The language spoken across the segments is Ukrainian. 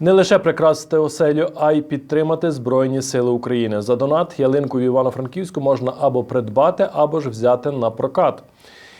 Не лише прикрасити оселю, а й підтримати Збройні Сили України. За донат ялинку в Івано-Франківську можна або придбати, або ж взяти на прокат.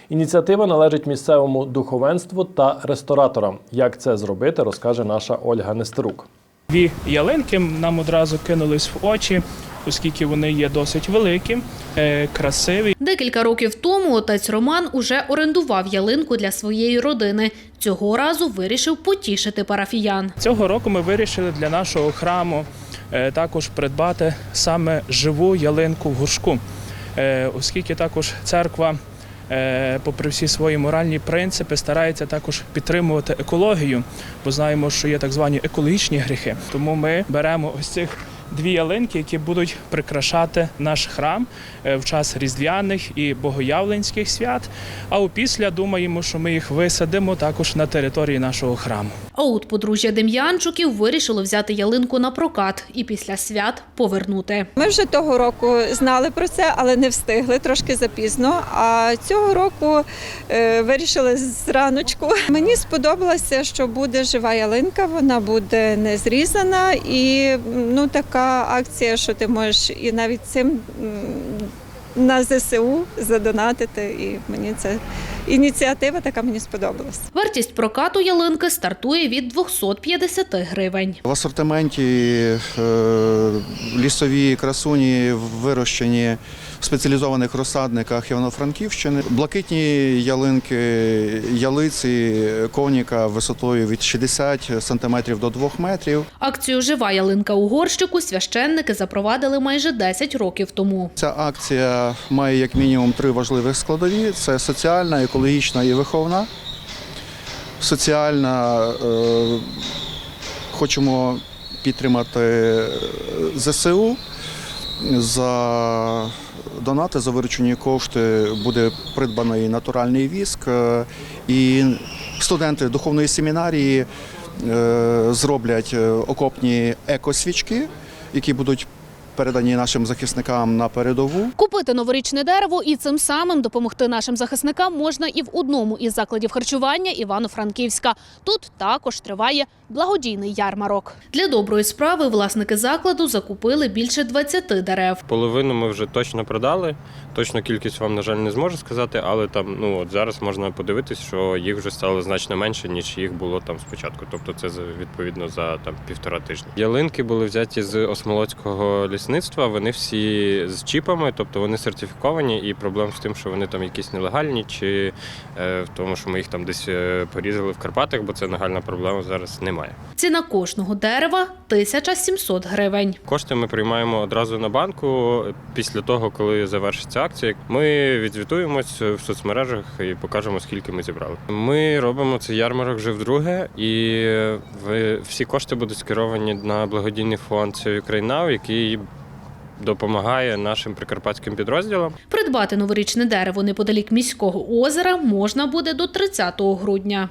Ініціатива належить місцевому духовенству та рестораторам. Як це зробити, розкаже наша Ольга Нестерук. Дві ялинки нам одразу кинулись в очі, оскільки вони є досить великі, е, красиві. Декілька років тому отець Роман уже орендував ялинку для своєї родини. Цього разу вирішив потішити парафіян. Цього року ми вирішили для нашого храму е, також придбати саме живу ялинку в горшку, Е, оскільки також церква. е, Попри всі свої моральні принципи, старається також підтримувати екологію, бо знаємо, що є так звані екологічні гріхи. Тому ми беремо ось цих дві ялинки, які будуть прикрашати наш храм е, в час різдвяних і богоявленських свят. А опісля думаємо, що ми їх висадимо також на території нашого храму. А от подружжя Дем'янчуків вирішило взяти ялинку на прокат і після свят повернути. Ми вже того року знали про це, але не встигли трошки запізно. А цього року е, вирішили зраночку. Мені сподобалося, що буде жива ялинка, вона буде не зрізана, і ну така акція, що ти можеш і навіть цим на ЗСУ задонатити. І мені це ініціатива така мені сподобалась. Вартість прокату ялинки стартує від 250 гривень. В асортименті е, лісові красуні вирощені в спеціалізованих розсадниках Івано-Франківщини. Блакитні ялинки, ялиці, коніка висотою від 60 см до 2 метрів. Акцію Жива ялинка у горщику священники запровадили майже 10 років тому. Ця акція має як мінімум три важливих складові: це соціальна, екологічна і виховна. Соціальна е, хочемо підтримати е, ЗСУ. За донати, за виручені кошти буде придбаний натуральний віск. е, І студенти духовної семінарії е, зроблять е, окопні екосвічки, які будуть передані нашим захисникам на передову. Купити новорічне дерево і цим самим допомогти нашим захисникам можна і в одному із закладів харчування Івано-Франківська. Тут також триває благодійний ярмарок. Для доброї справи власники закладу закупили більше 20 дерев. Половину ми вже точно продали. Точну кількість вам, на жаль, не зможу сказати, але там ну от зараз можна подивитись, що їх вже стало значно менше, ніж їх було там спочатку. Тобто це відповідно за там півтора тижня. Ялинки були взяті з осмолоцького лісництва. Вони всі з чіпами, тобто вони сертифіковані, і проблем з тим, що вони там якісь нелегальні, чи е, в тому, що ми їх там десь е, порізали в Карпатах, бо це нагальна проблема зараз немає. Ціна кожного дерева 1700 гривень. Кошти ми приймаємо одразу на банку. Після того, коли завершиться акція, ми відзвітуємось в соцмережах і покажемо, скільки ми зібрали. Ми робимо цей ярмарок вже вдруге, і ви- всі кошти будуть скеровані на благодійний фонд Ukraine Now, який допомагає нашим прикарпатським підрозділам. Придбати новорічне дерево неподалік міського озера можна буде до 30 грудня.